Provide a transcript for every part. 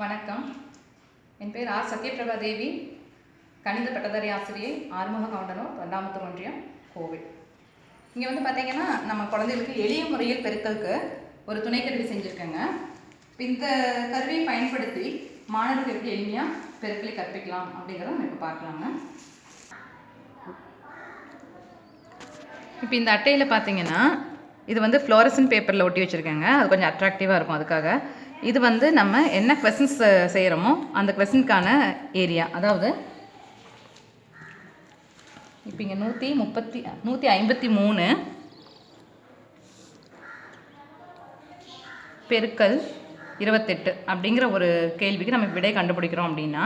வணக்கம். என் பேர் ஆர். சத்யபிரபா தேவி. கணித பட்டதாரி ஆசிரியை ஆறுமுக கவுண்டனூர் தொண்டாமுத்தூர் ஒன்றியம் கோவில். இங்கே வந்து பார்த்தீங்கன்னா நம்ம குழந்தைகளுக்கு எளிய முறையில் பெருக்கலுக்கு ஒரு துணைக்கருவி செஞ்சுருக்கேங்க. இந்த கருவியை பயன்படுத்தி மாணவர்களுக்கு எப்படி எளிமையாக பெருக்கலை கற்பிக்கலாம் அப்படிங்கிறத நம்ம இப்போ பார்க்கலாங்க. இப்போ இந்த அட்டையில் பார்த்தீங்கன்னா இது வந்து ஃப்ளோரசன் பேப்பரில் ஒட்டி வச்சுருக்கேங்க. அது கொஞ்சம் அட்ராக்டிவாக இருக்கும் அதுக்காக. இது வந்து நம்ம என்ன கொஸ்டின்ஸ் செய்கிறோமோ அந்த கொஸ்டினுக்கான ஏரியா அதாவது இப்போ இங்கே நூற்றி முப்பத்தி நூற்றி ஐம்பத்தி மூணு. பெருக்கல் இருபத்தெட்டு அப்படிங்கிற ஒரு கேள்விக்கு நம்ம விடை கண்டுபிடிக்கிறோம் அப்படின்னா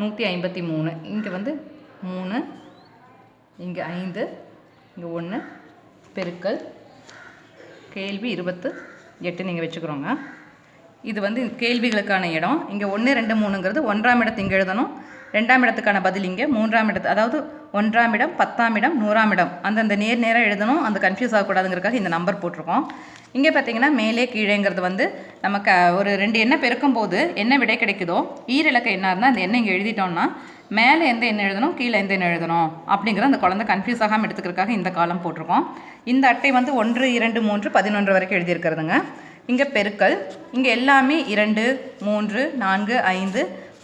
நூற்றி ஐம்பத்தி மூணு. இங்கே வந்து மூணு இங்கே ஐந்து இங்கே ஒன்று பெருக்கல் கேள்வி இருபத்து எட்டு நீங்கள் வச்சுக்கிறோங்க. இது வந்து கேள்விகளுக்கான இடம். இங்கே ஒன்று ரெண்டு மூணுங்கிறது ஒன்றாம் இடத்து இங்கே எழுதணும். ரெண்டாம் இடத்துக்கான பதில் இங்கே. மூன்றாம் இடத்து அதாவது ஒன்றாம் இடம் பத்தாம் இடம் நூறாம் இடம். அந்தந்த நேர் நேராக எழுதணும். அந்த கன்ஃபியூஸ் ஆகக்கூடாதுங்கிறக்காக இந்த நம்பர் போட்டிருக்கோம். இங்கே பார்த்தீங்கன்னா மேலே கீழேங்கிறது வந்து நமக்கு ஒரு ரெண்டு எண்ணெய் பெருக்கும் போது என்ன விடை கிடைக்குதோ ஈரிலக்க என்ன இருந்தால் அந்த எண்ணெய் இங்கே எழுதிட்டோம்னா மேலே எந்த எண்ணெய் எழுதணும் கீழே எந்த எண்ணெய் எழுதணும் அப்படிங்கிற அந்த குழந்தை கன்ஃபியூஸ் ஆகாமல் எடுத்துக்கிறதுக்காக இந்த காலம் போட்டிருக்கோம். இந்த அட்டை வந்து ஒன்று இரண்டு மூன்று பதினொன்று வரைக்கும் எழுதியிருக்கிறதுங்க. இங்கே பெருக்கல் இங்கே எல்லாமே இரண்டு மூன்று நான்கு ஐந்து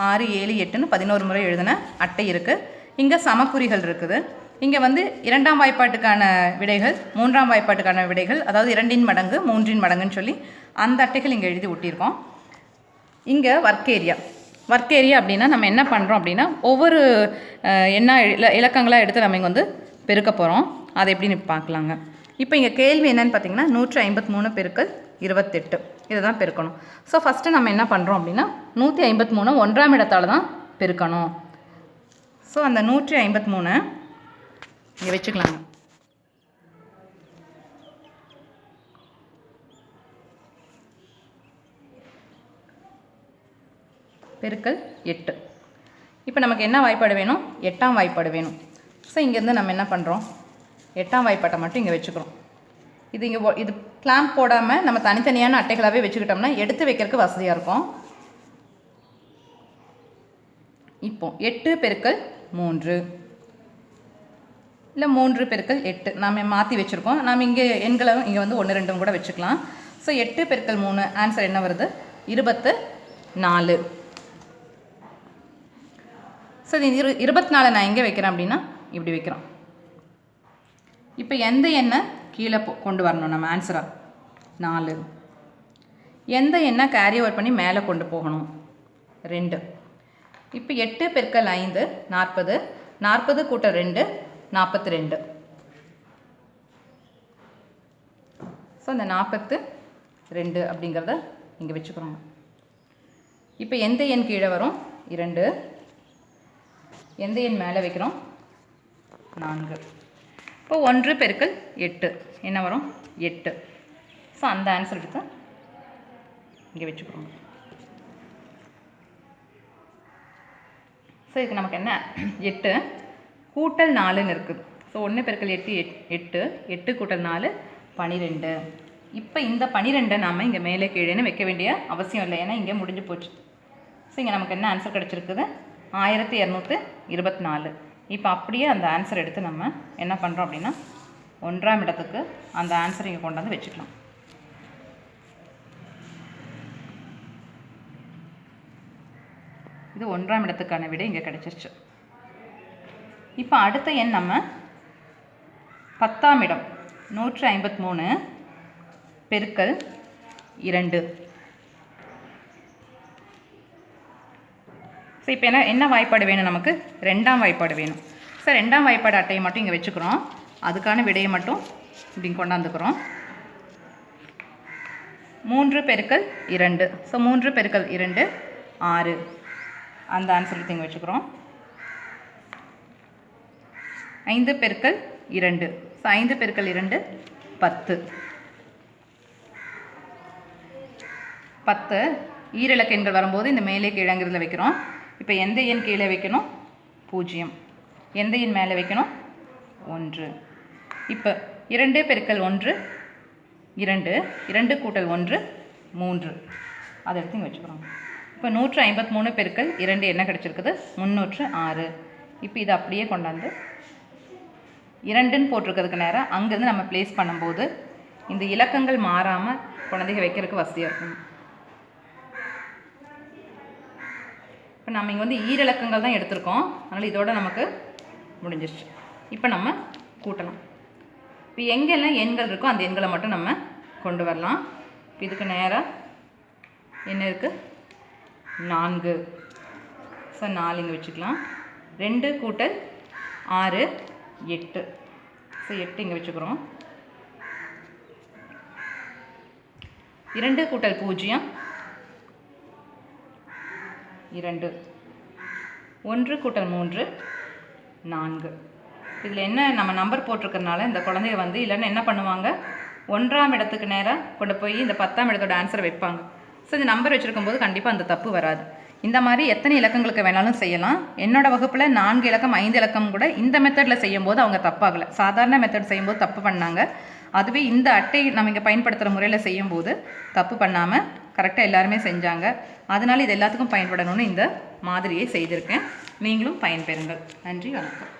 ஆறு ஏழு எட்டுன்னு பதினோரு முறை எழுதின அட்டை இருக்குது இங்கே சமக்குறிகள் இருக்குது. இங்கே வந்து இரண்டாம் வாய்ப்பாட்டுக்கான விடைகள் மூன்றாம் வாய்ப்பாட்டுக்கான விடைகள் அதாவது இரண்டின் மடங்கு மூன்றின் மடங்குன்னு சொல்லி அந்த அட்டைகள் இங்கே எழுதி ஒட்டியிருக்கோம். இங்கே ஒர்க் ஏரியா ஒர்க் ஏரியா அப்படின்னா நம்ம என்ன பண்ணுறோம் அப்படின்னா ஒவ்வொரு என்ன இலக்கங்களாக எடுத்து நம்ம இங்கே வந்து பெருக்க போகிறோம் அதை எப்படின்னு பார்க்கலாங்க இப்போ இங்கே கேள்வி என்னன்னு பார்த்தீங்கன்னா நூற்றி ஐம்பத்தி மூணு பெருக்கள் இருபத்தெட்டு. இதை தான் பெருக்கணும். ஸோ ஃபஸ்ட்டு நம்ம என்ன பண்ணுறோம் அப்படின்னா நூற்றி ஐம்பத்தி மூணு ஒன்றாம் இடத்தால் தான் பெருக்கணும். ஸோ அந்த நூற்றி ஐம்பத்தி மூணு இங்கே வச்சுக்கலாங்க. பெருக்கல் எட்டு. இப்போ நமக்கு என்ன வாய்ப்பாடு வேணும்? எட்டாம் வாய்ப்பாடு வேணும். ஸோ இங்கேருந்து நம்ம என்ன பண்ணுறோம் எட்டாம் வாய்ப்பாட்டை மட்டும் இங்கே வச்சுக்கிறோம். இது இங்கே இது கிளாம்ப் போடாமல் நம்ம தனித்தனியான அட்டைகளாகவே வச்சுக்கிட்டோம்னா எடுத்து வைக்கிறதுக்கு வசதியாக இருக்கும். இப்போ எட்டு பெருக்கள் மூன்று. இல்லை மூன்று பெருக்கள் எட்டு. நாம் மாற்றி வச்சுருக்கோம். நாம் இங்கே எண்களை இங்கே வந்து ஒன்று ரெண்டும் கூட வச்சுக்கலாம். ஸோ எட்டு பெருக்கள் மூணு. ஆன்சர் என்ன வருது? இருபத்து நாலு. ஸோ இது இரு இருபத்தி நாலு நான் எங்கே வைக்கிறேன் அப்படின்னா இப்படி வைக்கிறோம். இப்போ எந்த எண்ணெய் கீழே போ கொண்டு வரணும் நம்ம ஆன்சராக நாலு. எந்த எண்ணை கேரி ஓவர் பண்ணி மேலே கொண்டு போகணும்? ரெண்டு. இப்போ எட்டு பெருக்கல் ஐந்து நாற்பது. நாற்பது கூட்டல் ரெண்டு நாற்பத்தி ரெண்டு ஸோ அந்த நாற்பத்து ரெண்டு அப்படிங்கிறத இங்கே வச்சுக்கிறோம் இப்போ எந்த எண் கீழே வரும்? இரண்டு. எந்த எண் மேலே வைக்கிறோம்? நான்கு. இப்போ ஒன்று பெருக்கல் எட்டு. என்ன வரும்? எட்டு. ஸோ அந்த ஆன்சர் எடுத்து இங்கே வச்சுக்கிறோம் ஸோ இதுக்கு நமக்கு என்ன? எட்டு. கூட்டல் நாலுன்னு இருக்குது. ஸோ ஒன்று பெருக்கல் எட்டு எட் எட்டு. எட்டு கூட்டல் நாலு பனிரெண்டு. இப்போ இந்த பனிரெண்டை நாம் இங்கே மேலே கீழேன்னு வைக்க வேண்டிய அவசியம் இல்லை. ஏன்னா இங்கே முடிஞ்சு போச்சு. ஸோ இங்கே நமக்கு என்ன ஆன்சர் கிடச்சிருக்குது? ஆயிரத்தி இரநூத்தி இருபத்தி நாலு இப்போ அப்படியே அந்த ஆன்சர் எடுத்து நம்ம என்ன பண்ணுறோம் அப்படின்னா ஒன்றாம் இடத்துக்கு அந்த ஆன்சர் இங்கே கொண்டாந்து வச்சுக்கலாம். இது ஒன்றாம் இடத்துக்கான விடை இங்கே கிடச்சிருச்சு. இப்போ அடுத்த எண் நம்ம பத்தாம் இடம். நூற்று ஐம்பத்தி மூணு பெருக்கல் இரண்டு. ஸோ இப்போ என்ன என்ன வாய்ப்பாடு வேணும் நமக்கு? ரெண்டாம் வாய்ப்பாடு வேணும். சார் ரெண்டாம் வாய்ப்பாடு அட்டையை மட்டும் இங்கே வச்சுக்கிறோம். அதுக்கான விடையை மட்டும் இப்படி கொண்டாந்துக்கிறோம். மூன்று பெருக்கல் இரண்டு. ஸோ மூன்று பெருக்கல் இரண்டு ஆறு. அந்த ஆன்சர் எடுத்து இங்கே வச்சுக்கிறோம். ஐந்து பெருக்கள் இரண்டு. ஸோ ஐந்து பெருக்கள் இரண்டு பத்து. பத்து ஈரிலக்க எண்கள் வரும்போது இந்த மேலே கீழங்கிறதுல வைக்கிறோம். இப்போ எந்த எண் கீழே வைக்கணும்? பூஜ்ஜியம். எந்த எண் மேலே வைக்கணும்? ஒன்று. இப்போ இரண்டு பெருக்கல் ஒன்று இரண்டு. இரண்டு கூட்டல் ஒன்று மூன்று. அதை எடுத்து இங்கே வச்சுக்கிறோம். இப்போ நூற்று ஐம்பத்தி மூணு பெருக்கள் இரண்டு என்ன கிடச்சிருக்குது? முந்நூற்று ஆறு. இப்போ இதை அப்படியே கொண்டாந்து இரண்டுன்னு போட்டிருக்கிறதுக்கு நேரம் அங்கேருந்து நம்ம ப்ளேஸ் பண்ணும்போது இந்த இலக்கங்கள் மாறாமல் குழந்தைங்க வைக்கிறதுக்கு வசதியாக இருக்கும். இப்போ நம்ம இங்கே வந்து ஈரிலக்கங்கள் தான் எடுத்திருக்கோம். அதனால் இதோட நமக்கு முடிஞ்சிருச்சு. இப்போ நம்ம கூட்டலாம். இப்போ எங்கெல்லாம் எண்கள் இருக்கோ அந்த எண்களை மட்டும் நம்ம கொண்டு வரலாம். இப்போ இதுக்கு நேராக என்ன இருக்குது நான்கு. ஸோ நாலு இங்கே வச்சுக்கலாம். ரெண்டு கூட்டல் ஆறு எட்டு. ஸோ எட்டு இங்கே வச்சுக்கிறோம். இரண்டு கூட்டல் பூஜ்ஜியம். இரண்டு. ஒன்று கூட்டல் மூன்று நான்கு. இதில் என்ன நம்ம நம்பர் போட்டிருக்கறனால இந்த குழந்தைங்க வந்து இல்லைன்னா என்ன பண்ணுவாங்க? ஒன்றாம் இடத்துக்கு நேராக கொண்டு போய் இந்த பத்தாம் இடத்தோட ஆன்சரை வைப்பாங்க. ஸோ இந்த நம்பர் வச்சுருக்கும் போது கண்டிப்பாக அந்த தப்பு வராது. இந்த மாதிரி எத்தனை இலக்கங்களுக்கு வேணாலும் செய்யலாம். என்னோட வகுப்பில் நான்கு இலக்கம் ஐந்து இலக்கம் கூட இந்த மெத்தடில் செய்யும்போது அவங்க தப்பாகலை. சாதாரண மெத்தட் செய்யும்போது தப்பு பண்ணாங்க. அதுவே இந்த அட்டை நம்ம இங்கே பயன்படுத்துகிற முறையில் செய்யும்போது தப்பு பண்ணாமல் கரெக்டாக எல்லாருமே செஞ்சாங்க. அதனால் இது எல்லாத்துக்கும் பயன்படணும்னு இந்த மாதிரியை செய்திருக்கேன். நீங்களும் பயன்பெறுங்கள். நன்றி வணக்கம்.